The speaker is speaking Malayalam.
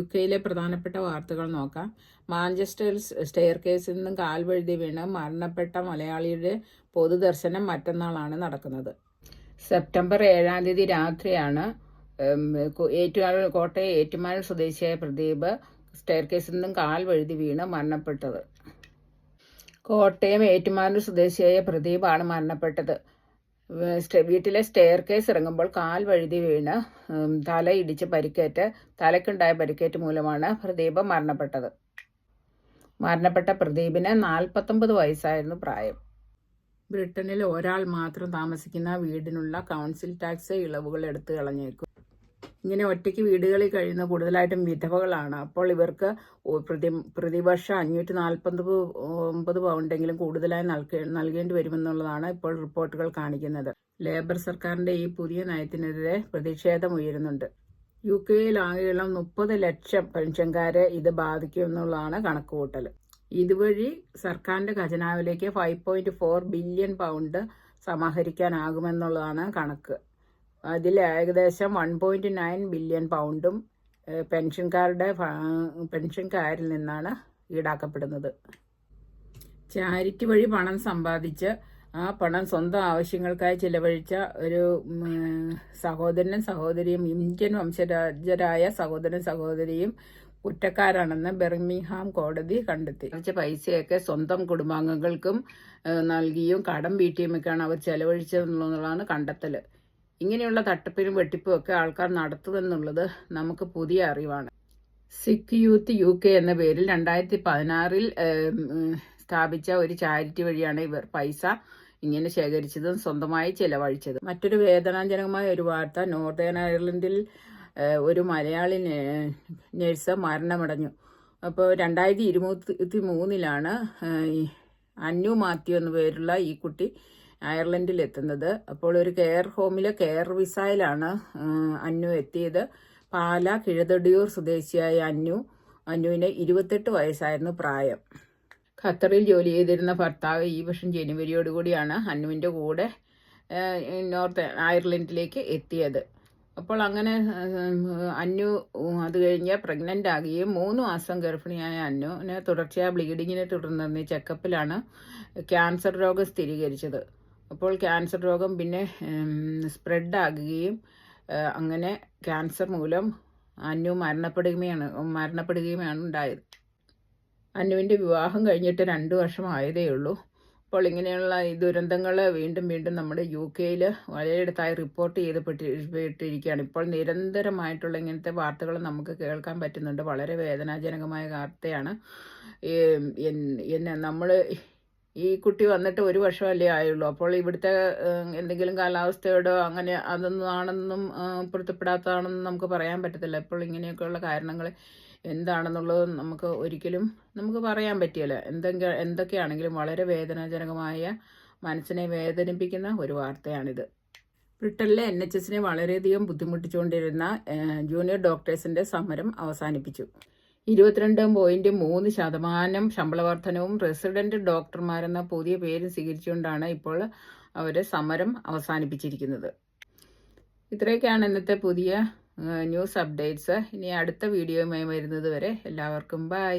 യു കെയിലെ പ്രധാനപ്പെട്ട വാർത്തകൾ നോക്കാം. മാഞ്ചസ്റ്റർ സ്റ്റെയർ കേസിൽ നിന്നും കാൽവഴുതി വീണ് മരണപ്പെട്ട മലയാളിയുടെ പൊതുദർശനം മറ്റന്നാളാണ് നടക്കുന്നത്. സെപ്റ്റംബർ ഏഴാം തീയതി രാത്രിയാണ് ഏറ്റുമാൽ കോട്ടയം ഏറ്റുമാനൂർ സ്വദേശിയായ പ്രദീപ് സ്റ്റെയർ കേസിൽ നിന്നും കാൽ വഴുതി വീണ് മരണപ്പെട്ടത്. കോട്ടയം ഏറ്റുമാനൂർ സ്വദേശിയായ പ്രദീപാണ് മരണപ്പെട്ടത്. വീട്ടിലെ സ്റ്റെയർ കേസ് ഇറങ്ങുമ്പോൾ കാൽ വഴുതി വീണ് തല ഇടിച്ച് പരിക്കേറ്റ് തലയ്ക്കുണ്ടായ പരിക്കേറ്റ് മൂലമാണ് പ്രദീപ് മരണപ്പെട്ടത്. മരണപ്പെട്ട പ്രദീപിന് നാൽപ്പത്തൊമ്പത് വയസ്സായിരുന്നു പ്രായം. ബ്രിട്ടനിൽ ഒരാൾ മാത്രം താമസിക്കുന്ന വീടിനുള്ള കൗൺസിൽ ടാക്സ് ഇളവുകൾ എടുത്തു കളഞ്ഞേക്കും. ഇങ്ങനെ ഒറ്റയ്ക്ക് വീടുകളിൽ കഴിയുന്ന കൂടുതലായിട്ടും വിധവകളാണ്. അപ്പോൾ ഇവർക്ക് പ്രതി പ്രതിവർഷം അഞ്ഞൂറ്റി നാൽപ്പത് ഒമ്പത് പൗണ്ടെങ്കിലും കൂടുതലായി നൽകേ നൽകേണ്ടി വരുമെന്നുള്ളതാണ് ഇപ്പോൾ റിപ്പോർട്ടുകൾ കാണിക്കുന്നത്. ലേബർ സർക്കാരിന്റെ ഈ പുതിയ നയത്തിനെതിരെ പ്രതിഷേധം ഉയരുന്നുണ്ട്. യു കെയിൽ ആകെയുള്ള മുപ്പത് ലക്ഷം പെൻഷൻകാരെ ഇത് ബാധിക്കുമെന്നുള്ളതാണ് കണക്കുകൂട്ടൽ. ഇതുവഴി സർക്കാരിന്റെ ഖജനാവിലേക്ക് five point four billion pound സമാഹരിക്കാനാകുമെന്നുള്ളതാണ് കണക്ക്. അതിൽ ഏകദേശം വൺ പോയിന്റ് നയൻ ബില്യൺ പൗണ്ടും പെൻഷൻകാരുടെ പെൻഷൻകാരിൽ നിന്നാണ് ഈടാക്കപ്പെടുന്നത്. ചാരിറ്റി വഴി പണം സമ്പാദിച്ച് ആ പണം സ്വന്തം ആവശ്യങ്ങൾക്കായി ചിലവഴിച്ച ഒരു സഹോദരനും സഹോദരിയും ഇന്ത്യൻ വംശരാജരായ സഹോദരനും സഹോദരിയും കുറ്റക്കാരാണെന്ന് ബെർമിംഗ്ഹാം കോടതി കണ്ടെത്തി. കുറച്ച് പൈസയൊക്കെ സ്വന്തം കുടുംബാംഗങ്ങൾക്കും നൽകിയും കടം വീട്ടിയുമൊക്കെയാണ് അവർ ചെലവഴിച്ചതെന്നുള്ളതാണ് കണ്ടെത്തൽ ഇങ്ങനെയുള്ള തട്ടിപ്പിനും വെട്ടിപ്പും ഒക്കെ ആൾക്കാർ നടത്തുമെന്നുള്ളത് നമുക്ക് പുതിയ അറിവാണ്. സിഖ് യൂത്ത് യു കെ എന്ന പേരിൽ രണ്ടായിരത്തി പതിനാറിൽ സ്ഥാപിച്ച ഒരു ചാരിറ്റി വഴിയാണ് ഇവർ പൈസ ഇങ്ങനെ ശേഖരിച്ചതും സ്വന്തമായി ചെലവഴിച്ചതും. മറ്റൊരു വേദനാജനകമായ ഒരു വാർത്ത നോർത്തേൺ അയർലൻഡിൽ ഒരു മലയാളി നേഴ്സ് മരണമടഞ്ഞു. അപ്പോൾ രണ്ടായിരത്തി ഇരുപത്തി മൂന്നിലാണ് അന്നു മാത്യു എന്ന പേരുള്ള ഈ കുട്ടി അയർലൻഡിൽ എത്തുന്നത് അപ്പോൾ ഒരു കെയർ ഹോമിൽ കെയർ വിസയിലാണ് അന്നു എത്തിയത്. പാല കിഴതടിയൂർ സ്വദേശിയായ അന്നു അന്നുവിന് ഇരുപത്തെട്ട് വയസ്സായിരുന്നു പ്രായം. ഖത്തറിൽ ജോലി ചെയ്തിരുന്ന ഭർത്താവ് ഈ വർഷം ജനുവരിയോടുകൂടിയാണ് അന്നുവിന്റെ കൂടെ നോർത്ത് അയർലൻഡിലേക്ക് എത്തിയത്. അപ്പോൾ അങ്ങനെ അന്നു അത് കഴിഞ്ഞ് പ്രഗ്നന്റ് ആകുകയും മൂന്ന് മാസം ഗർഭിണിയായ അന്നുവിന് തുടർച്ചയായ ബ്ലീഡിങ്ങിനെ തുടർന്ന് ചെക്കപ്പിലാണ് ക്യാൻസർ രോഗം സ്ഥിരീകരിച്ചത്. അപ്പോൾ ക്യാൻസർ രോഗം പിന്നെ സ്പ്രെഡ് ആകുകയും അങ്ങനെ ക്യാൻസർ മൂലം അന്നു മരണപ്പെടുകയാണ് മരണപ്പെടുകയുമാണ് ഉണ്ടായത്. അന്നുവിന്റെ വിവാഹം കഴിഞ്ഞിട്ട് രണ്ട് വർഷമായതേ ഉള്ളൂ. അപ്പോൾ ഇങ്ങനെയുള്ള ഈ ദുരന്തങ്ങൾ വീണ്ടും വീണ്ടും നമ്മുടെ യു കെയിൽ പലയിടത്തായി റിപ്പോർട്ട് ചെയ്തപ്പെട്ടിരിക്കുകയാണ്. ഇപ്പോൾ നിരന്തരമായിട്ടുള്ള ഇങ്ങനത്തെ വാർത്തകൾ നമുക്ക് കേൾക്കാൻ പറ്റുന്നുണ്ട്. വളരെ വേദനാജനകമായ വാർത്തയാണ്. എന്നെ നമ്മൾ ഈ കുട്ടി വന്നിട്ട് ഒരു വർഷമല്ലേ ആയുള്ളൂ. അപ്പോൾ ഇവിടുത്തെ എന്തെങ്കിലും കാലാവസ്ഥയോടോ അങ്ങനെ അതൊന്നും ആണെന്നും പൊരുത്തപ്പെടാത്തതാണെന്നും നമുക്ക് പറയാൻ പറ്റത്തില്ല. ഇപ്പോൾ ഇങ്ങനെയൊക്കെയുള്ള കാരണങ്ങൾ എന്താണെന്നുള്ളത് നമുക്ക് ഒരിക്കലും നമുക്ക് പറയാൻ പറ്റിയല്ല എന്തെങ്കിൽ എന്തൊക്കെയാണെങ്കിലും വളരെ വേദനാജനകമായ മനസ്സിനെ വേദനിപ്പിക്കുന്ന ഒരു വാർത്തയാണിത്. ബ്രിട്ടനിലെ എൻ എച്ച് എസിനെ വളരെയധികം ബുദ്ധിമുട്ടിച്ചുകൊണ്ടിരുന്ന ജൂനിയർ ഡോക്ടേഴ്സിന്റെ സമരം അവസാനിപ്പിച്ചു. ഇരുപത്തിരണ്ട് പോയിന്റ് മൂന്ന് ശതമാനം ശമ്പള വർധനവും റെസിഡന്റ് ഡോക്ടർമാരെന്ന പുതിയ പേര് സ്വീകരിച്ചുകൊണ്ടാണ് ഇപ്പോൾ അവർ സമരം അവസാനിപ്പിച്ചിരിക്കുന്നത്. ഇത്രയൊക്കെയാണ് ഇന്നത്തെ പുതിയ ന്യൂസ് അപ്ഡേറ്റ്സ്. ഇനി അടുത്ത വീഡിയോയുമായി വരുന്നത് വരെ എല്ലാവർക്കും ബൈ